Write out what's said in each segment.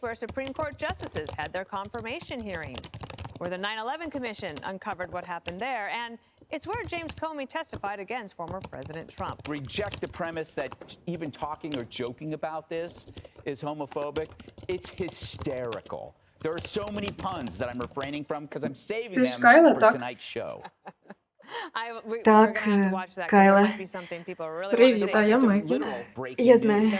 where Supreme Court justices had their confirmation hearings, where the 9 11 Commission uncovered what happened there, and it's where James Comey testified against former President Trump. Reject the premise that even talking or joking about this is homophobic. It's hysterical. There are so many puns that I'm refraining from because I'm saving them for tonight's show. Так, е, Кайла. Привіт, а я breaking Я знаю.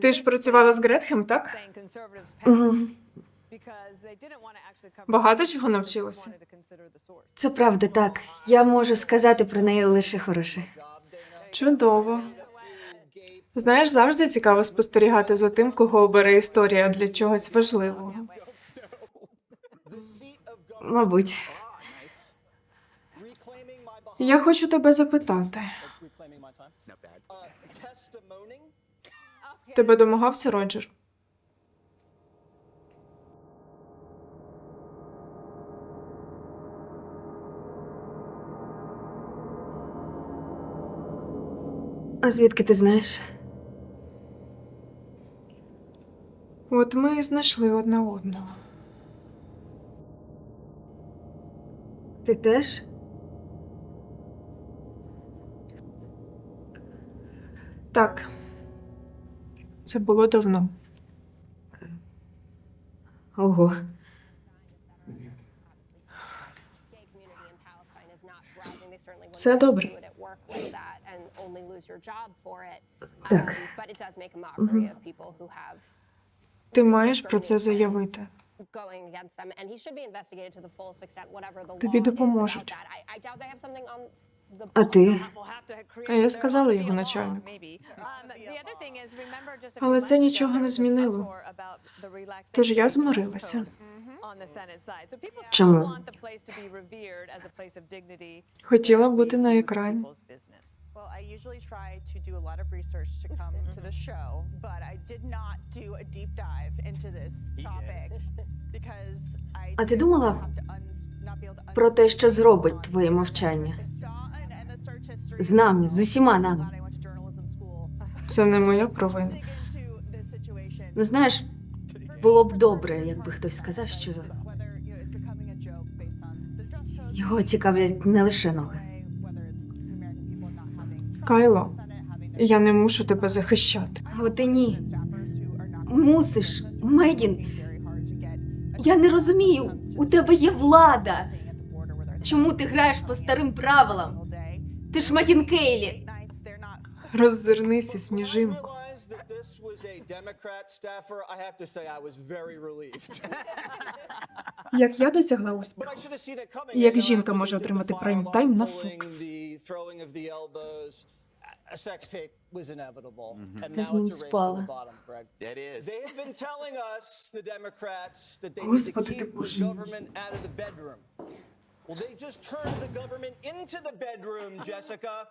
Ти ж працювала з Гретхем, так? Багато чого навчилася. Це правда так. Я можу сказати про неї лише хороше. Чудово. Знаєш, завжди цікаво спостерігати за тим, кого обере історія для чогось важливого. Мабуть. Я хочу тебе запитати: тебе домагався Роджер? а звідки ти знаєш? От ми знайшли одне одного. Ти теж? Так. Це було давно. Ого. Все добре. Так. Um, Ти маєш про це заявити. Going against them, and he should be investigated to the fullest extent, whatever the Тобі law is about допоможуть. that. I, I doubt they have something on А ти? А я сказала його начальнику. Um, Але це нічого не змінило. Тож я змирилася. Чому? Хотіла бути на екрані. Well, I usually try to do a lot of research to come to the show, but I did not do a deep dive into this topic А ти думала про те, що зробить твоє мовчання? З нами, з усіма нами. Це не моя провина. Ну знаєш, було б добре, якби хтось сказав, що його цікавлять не лише ноги. Кайло, Я не мушу тебе захищати. А ти ні. Мусиш, Мегін. Я не розумію. У тебе є влада. Чому ти граєш по старим правилам? Ти ж Мегін Кейлі. Nights they're not Роззирнися, that this was a Democrat staffer, I have to say I was very relieved. Як я досягла успіху? Як жінка може отримати прайм-тайм на alarm a sex tape was inevitable. And Ти now з ним it's a race to спала. the bottom, Greg. It is. They have been telling us, the Democrats, that they need to Господи ти keep the Боже мій. government out of the bedroom. Well, they just turned the government into the bedroom, Jessica.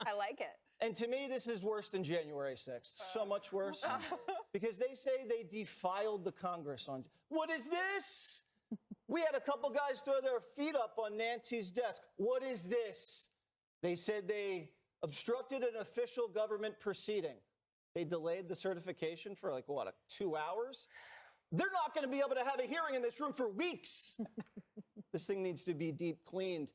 I like it. And to me, this is worse than January 6th. So much worse. because they say they defiled the Congress on. What is this? We had a couple guys throw their feet up on Nancy's desk. What is this? They said they obstructed an official government proceeding. They delayed the certification for like, what, two hours? They're not going to be able to have a hearing in this room for weeks. this thing needs to be deep cleaned.